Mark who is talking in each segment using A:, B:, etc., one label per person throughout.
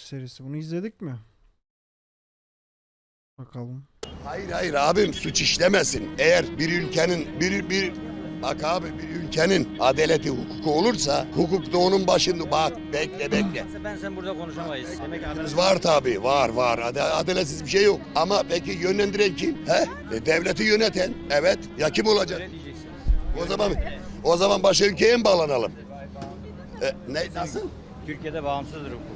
A: serisi. Bunu izledik mi? Bakalım.
B: Hayır hayır abim suç işlemesin. Eğer bir ülkenin bir bir bak abi bir ülkenin adaleti hukuku olursa hukuk da onun başında bak bekle bekle.
C: Ben sen burada konuşamayız. Demek adalet
B: Var tabi var var Ad- adaletsiz bir şey yok. Ama peki yönlendiren kim? He? E, devleti yöneten evet ya kim olacak? O zaman o zaman başka ülkeye mi bağlanalım? E, ne nasıl?
C: Türkiye'de bağımsızdır hukuk.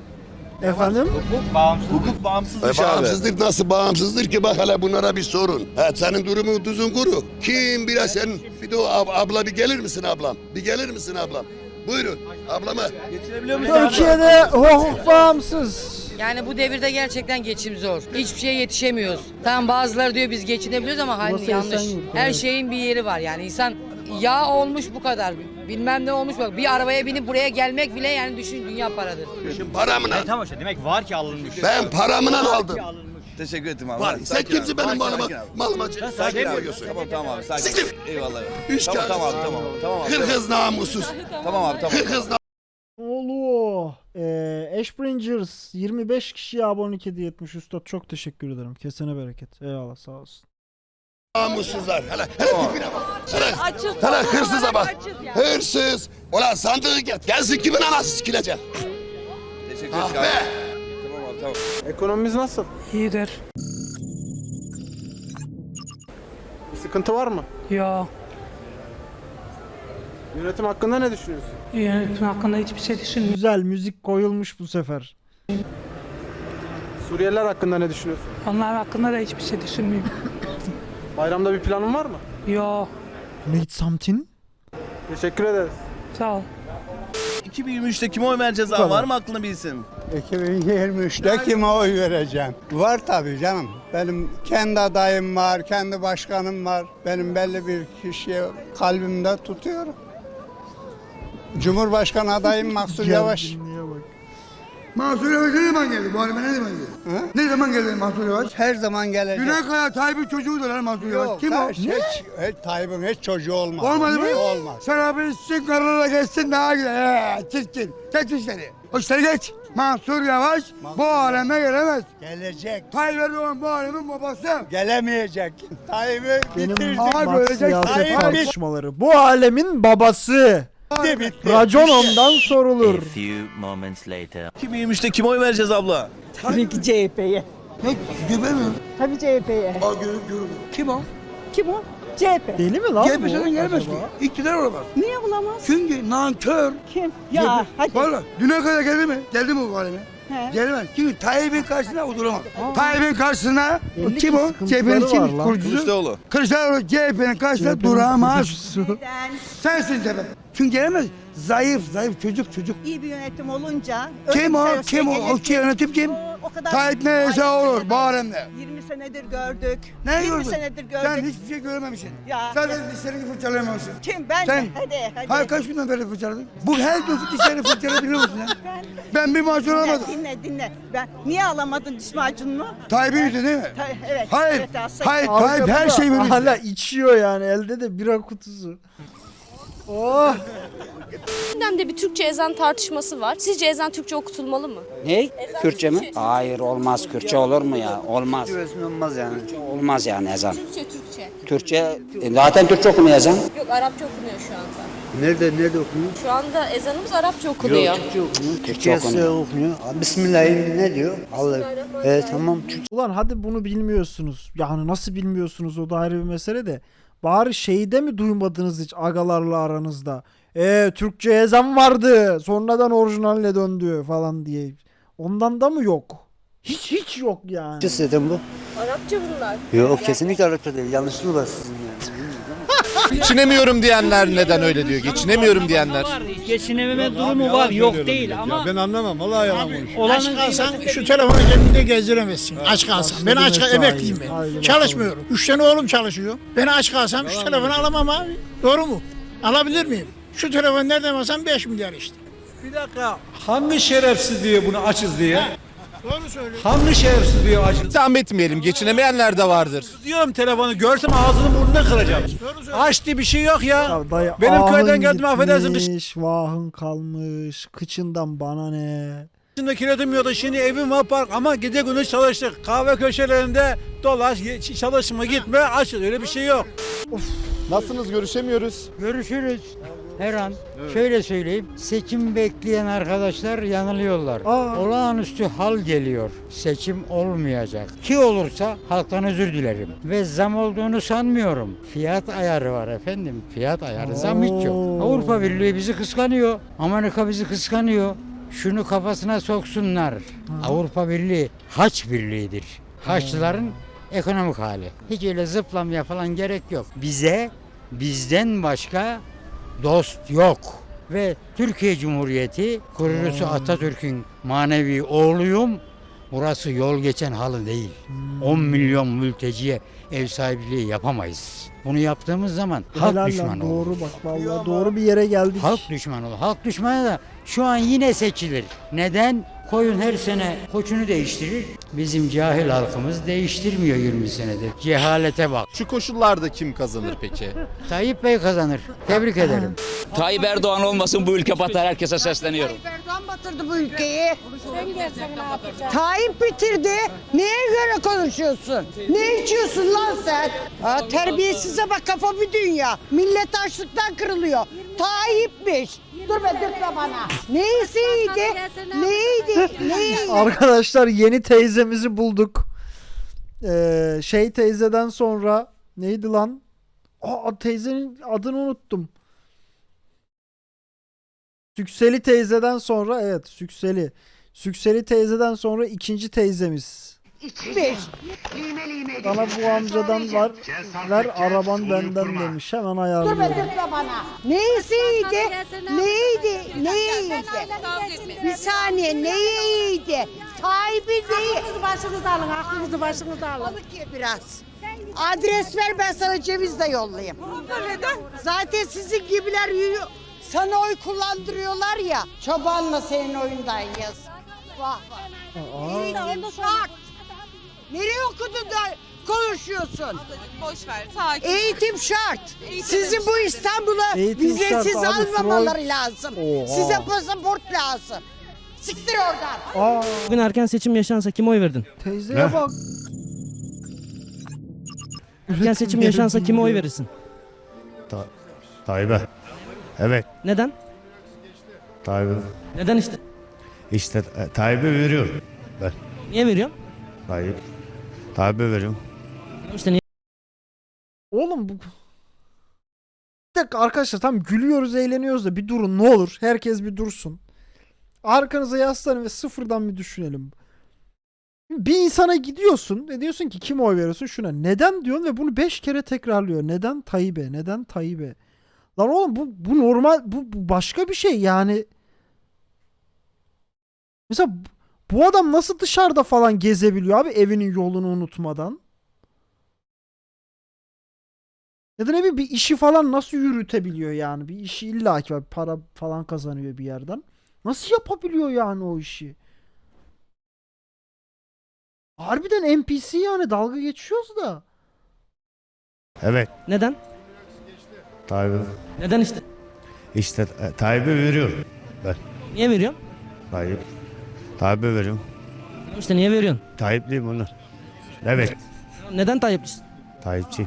A: Efendim?
C: Hukuk bağımsız.
D: Hukuk
B: E,
D: bağımsızmış abi.
B: bağımsızlık nasıl bağımsızdır ki bak hele bunlara bir sorun. Ha, senin durumun tuzun kuru. Kim biraz sen bir de o ab- abla bir gelir misin ablam? Bir gelir misin ablam? Buyurun ablama.
D: Geçinebiliyor musun?
A: Türkiye'de hukuk bağımsız.
E: Yani bu devirde gerçekten geçim zor. Hiçbir şeye yetişemiyoruz. Tamam bazıları diyor biz geçinebiliyoruz ama hani yanlış. Her şeyin bir yeri var yani insan yağ olmuş bu kadar. Bilmem ne olmuş bak. Bir arabaya binip buraya gelmek bile yani düşün dünya paradır.
B: Şimdi paramla.
C: Evet tamam işte demek var ki alınmış.
B: Ben paramla
C: Var
B: aldım.
C: alınmış.
D: Teşekkür ettim abi.
B: Var. Sen
D: Sakin
B: kimsin
D: abi,
B: benim
D: sakin,
B: malıma
D: sakin abi.
B: malıma
C: sakin
B: sakin
C: abi.
B: koyuyorsun?
D: Tamam tamam abi sakin.
B: Siktir.
D: Eyvallah.
B: Üç
D: tamam
B: kağıt.
D: tamam abi tamam. Tamam abi.
B: Kırkız namussuz.
D: Tamam abi tamam.
B: Kırkız
A: Ne oluyor? Ee, Ashbringers 25 kişiye abonelik hediye etmiş üstad. Çok teşekkür ederim. Kesene bereket. Eyvallah sağ olsun.
B: Namussuzlar. Hele hele tipine bak. Hele, hele hırsıza bak. Hırsız. Ulan sandığı get. Gelsin kimin anası sikilecek.
D: Teşekkür
B: Ah be.
D: abi. Tamam abi tamam.
F: Ekonomimiz nasıl?
G: İyidir.
F: Bir sıkıntı var mı?
G: Yo.
F: Yönetim hakkında ne düşünüyorsun?
G: Yönetim hakkında hiçbir şey düşünmüyorum.
A: Güzel müzik koyulmuş bu sefer.
F: Suriyeliler hakkında ne düşünüyorsun?
G: Onlar hakkında da hiçbir şey düşünmüyorum.
F: Bayramda bir planın var mı?
G: Yo.
A: Need something?
F: Teşekkür ederiz.
G: Sağ ol.
D: 2023'te kime oy vereceğiz abi? Var mı aklında bir isim?
H: 2023'te kime oy vereceğim? Var tabii canım. Benim kendi adayım var, kendi başkanım var. Benim belli bir kişiye kalbimde tutuyorum. Cumhurbaşkanı adayım Maksud Yavaş.
I: Mansur Yavaş ne zaman geldi? Bu halime ne zaman geldi?
H: Ha?
I: Ne zaman geldi Mansur Yavaş?
H: Her zaman gelecek.
I: Güney Kaya Tayyip'in çocuğudur lan Mansur Yavaş. Kim o?
H: hiç, hiç, hiç Tayyip'in hiç çocuğu olmaz.
I: Olmadı mı?
H: Olmaz.
I: Sen abi sizin kararına geçsin daha güzel. Ee, çirkin. Geç işleri. O işleri geç. Mansur Yavaş bu aleme gelemez.
H: Gelecek.
I: Tayyip Erdoğan bu alemin babası.
H: Gelemeyecek. Tayyip'i
A: Benim
H: bitirdik.
I: Abi
A: bak
I: ölecek.
A: siyaset
H: Hayır,
A: tartışmaları. Bu alemin babası.
H: Bitti, bitti.
A: Racon ondan sorulur.
J: few moments later.
D: 2023'te kime oy vereceğiz abla?
K: Tabii ki CHP'ye.
I: Ne? Göbe mi?
K: Tabii CHP'ye.
I: Aa görüp görüp. Kim o?
K: Kim o? CHP.
A: Deli mi lan
I: CHP
A: bu?
I: senden gelmez ki. İktidar olamaz.
K: Niye olamaz?
I: Çünkü nankör.
K: Kim? Ya hadi.
I: Valla Güney Kaya geldi mi? Geldi mi bu?
K: He.
I: Gelmez. Çünkü Tayyip'in karşısına o duramaz. Tayyip'in karşısına
A: Belli
I: kim
A: ki
I: o? CHP'nin kim? Kurucusu.
D: Kılıçdaroğlu.
I: Kılıçdaroğlu CHP'nin karşısında duramaz. Sensin CHP. Çünkü gelemez. Zayıf, zayıf çocuk çocuk.
K: İyi bir yönetim olunca.
I: Kim o?
K: şey
I: Kim o? O
K: ki-
I: yönetim kim?
K: O, o kadar
I: Tayyip neyse olur alemde.
K: 20 senedir gördük.
I: Ne
K: 20
I: gördün?
K: senedir gördük.
I: Sen hiçbir şey görememişsin.
K: Ya.
I: Zaten dişlerini fırçalayamamışsın.
K: Kim? Ben
I: Sen-
K: mi? Hadi hadi.
I: Hayır kaç günden beri fırçaladın? Bu her gün dişlerini fırçalayabiliyor musun ya?
K: Ben,
I: Ben bir macun
K: dinle,
I: alamadım.
K: dinle dinle. Ben niye alamadın diş macununu?
I: Tayyip'in yüzü değil mi?
K: Ta- evet.
I: Hayır,
K: Evet,
I: hayır Tayyip her şeyi veriyor.
A: Hala içiyor yani elde de bira kutusu. Oh.
L: Gündemde bir Türkçe ezan tartışması var. Sizce ezan Türkçe okutulmalı mı?
C: Ne?
L: Kürtçe mi?
C: Hayır olmaz. Kürtçe olur mu ya? Olmaz.
H: Olmaz yani.
C: Olmaz yani ezan.
L: Türkçe Türkçe.
C: Türkçe e, zaten Türkçe okunuyor ezan.
L: Yok Arapça okunuyor şu anda.
H: Nerede, nerede okunuyor?
L: Şu anda ezanımız Arapça okunuyor.
C: Türkçe okunuyor.
H: okunuyor. Bismillahirrahmanirrahim ne diyor? Allah. Evet tamam.
A: Ulan hadi bunu bilmiyorsunuz. Yani nasıl bilmiyorsunuz o da ayrı bir mesele de. Bari şeyde mi duymadınız hiç agalarla aranızda? Eee Türkçe ezan vardı. Sonradan orijinaline döndü falan diye. Ondan da mı yok? Hiç hiç yok yani.
H: Dedim bu.
L: Arapça bunlar.
H: Yok kesinlikle Arapça değil. Yanlışlığı var sizin
D: Geçinemiyorum diyenler neden öyle diyor? Geçinemiyorum diyenler.
C: Geçinememe durumu var. Yok değil ama.
H: Ben anlamam. Vallahi yalan konuşuyor.
C: Olanın
I: kalsan şu telefonu cebinde gezdiremezsin. Aç kalsan. Ben aç
A: Mesai.
I: emekliyim ben. Çalışmıyorum. Üç tane oğlum çalışıyor. Ben aç kalsam şu telefonu alamam abi. Doğru mu? Alabilir miyim? Şu telefon nereden alsam 5 milyar işte.
F: Bir dakika. Hangi şerefsiz diyor bunu açız diye?
I: Doğru söylüyorsun.
F: Hangi şerefsiz diyor açız?
D: Zahmet etmeyelim. Geçinemeyenler de vardır.
F: Diyorum telefonu görsem ağzını burnunu kıracağım. Aç diye bir şey yok ya.
A: Ya dayı
F: Benim
A: ahın
F: köyden geldim, affedersin kış-
A: gitmiş, Vahın kalmış. Kıçından bana ne?
F: Şimdi kiretim yoktu şimdi evim var park ama gece gündüz çalıştık. Kahve köşelerinde dolaş ye- çalışma gitme aç öyle bir şey yok.
D: Nasılsınız görüşemiyoruz.
J: Görüşürüz her an. Şöyle söyleyeyim. Seçim bekleyen arkadaşlar yanılıyorlar.
A: Aa.
J: Olağanüstü hal geliyor. Seçim olmayacak. Ki olursa halktan özür dilerim. Ve zam olduğunu sanmıyorum. Fiyat ayarı var efendim. Fiyat ayarı zam hiç yok.
A: Oo.
J: Avrupa Birliği bizi kıskanıyor. Amerika bizi kıskanıyor. Şunu kafasına soksunlar. Avrupa Birliği haç birliğidir. Haçlıların ekonomik hali. Hiç öyle zıplamaya falan gerek yok. Bize bizden başka dost yok. Ve Türkiye Cumhuriyeti kurucusu Atatürk'ün manevi oğluyum. Burası yol geçen halı değil. 10 milyon mülteciye ev sahipliği yapamayız. Bunu yaptığımız zaman halk
A: Helal
J: düşmanı olur.
A: doğru bak vallahi doğru bir yere geldik.
J: Halk düşmanı olur. Halk düşmanı da şu an yine seçilir. Neden? Koyun her sene koçunu değiştirir. Bizim cahil halkımız değiştirmiyor 20 senedir. Cehalete bak.
D: Şu koşullarda kim kazanır peki?
J: Tayyip Bey kazanır. Tebrik ederim.
C: Tayyip Erdoğan olmasın bu ülke batar herkese sesleniyorum.
K: Erdoğan batırdı bu ülkeyi. Tayyip bitirdi. Neye göre konuşuyorsun? Ne içiyorsun lan sen? Aa, terbiyesize bak kafa bir dünya. Millet açlıktan kırılıyor. Tayyip'miş. Dur be dökme bana. Neysiydi? Neydi? Neydi?
A: Arkadaşlar yeni teyzemizi bulduk. Ee, şey teyzeden sonra neydi lan? Aa teyzenin adını unuttum. Sükseli teyzeden sonra evet Sükseli. Sükseli teyzeden sonra ikinci teyzemiz.
K: İçmiş.
A: Bana bu amcadan var. Ver araban benden demiş. Hemen
K: Dur be
A: ayarlıyorum.
K: bana. Neysiydi? Neydi? Neydi? Bir saniye neydi? Tayyip'i değil. Aklınızı başınıza alın, aklınızı başınıza alın. Balık ye biraz. Adres ver ben sana ceviz de yollayayım. Neden? Zaten sizin gibiler. Sana oy kullandırıyorlar ya. Çobanla senin oyundayız. Vah vah. Eğitim şart. Nereye okudun da konuşuyorsun?
G: Boş ver. Takip.
K: Eğitim şart. Sizin bu İstanbul'a
A: Eğitim
K: vizesiz
A: şart abi,
K: almamaları lazım.
A: Oha.
K: Size pasaport lazım. Siktir oradan.
A: Aa
C: Bugün erken seçim yaşansa kime oy verdin?
A: teyzeye bak.
C: Erken seçim yaşansa kime oy verirsin?
H: Tayyip'e. Evet
C: Neden?
H: Tayyip'e.
C: Neden işte?
H: İşte Tayyip'e veriyorum. Ben
C: Niye veriyorsun?
H: Tayyip. Tayyip'e veriyorum.
C: İşte niye?
A: Oğlum bu... Bir dakika arkadaşlar tam gülüyoruz eğleniyoruz da bir durun ne olur. Herkes bir dursun. Arkanıza yaslanın ve sıfırdan bir düşünelim. Bir insana gidiyorsun ve diyorsun ki kim oy veriyorsun şuna. Neden diyorsun ve bunu 5 kere tekrarlıyor. Neden Tayyip'e? Neden Tayyip'e? Lan oğlum bu, bu normal bu, bu başka bir şey yani. Mesela bu- adam nasıl dışarıda falan gezebiliyor abi evinin yolunu unutmadan? Ya da ne bileyim bir işi falan nasıl yürütebiliyor yani? Bir işi illaki var. Para falan kazanıyor bir yerden. Nasıl yapabiliyor yani o işi? Harbiden NPC yani dalga geçiyoruz da.
H: Evet
C: Neden?
H: Tayyip'e.
C: Neden işte?
H: İşte Tayyip'e veriyorum. Ben
C: Niye veriyorsun?
H: Tayyip. Tayyip'e veriyorum.
C: İşte niye veriyorsun?
H: Tayyip'liyim onlar. Evet.
C: Neden Tayyip'lisin?
H: Tayyipçi.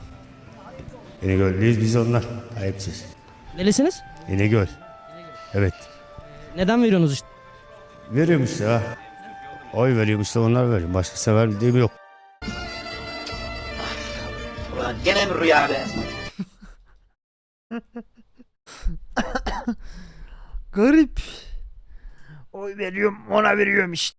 H: İnegöl'lüyüz biz onlar. Tayyipçiyiz.
C: Nelisiniz?
H: İnegöl. Evet.
C: Neden veriyorsunuz işte?
H: Veriyorum işte ha. Oy veriyorum işte onlar veriyorum. Başka sever yok.
C: Gene bir rüya be.
A: Garip. Oy veriyorum ona veriyorum işte.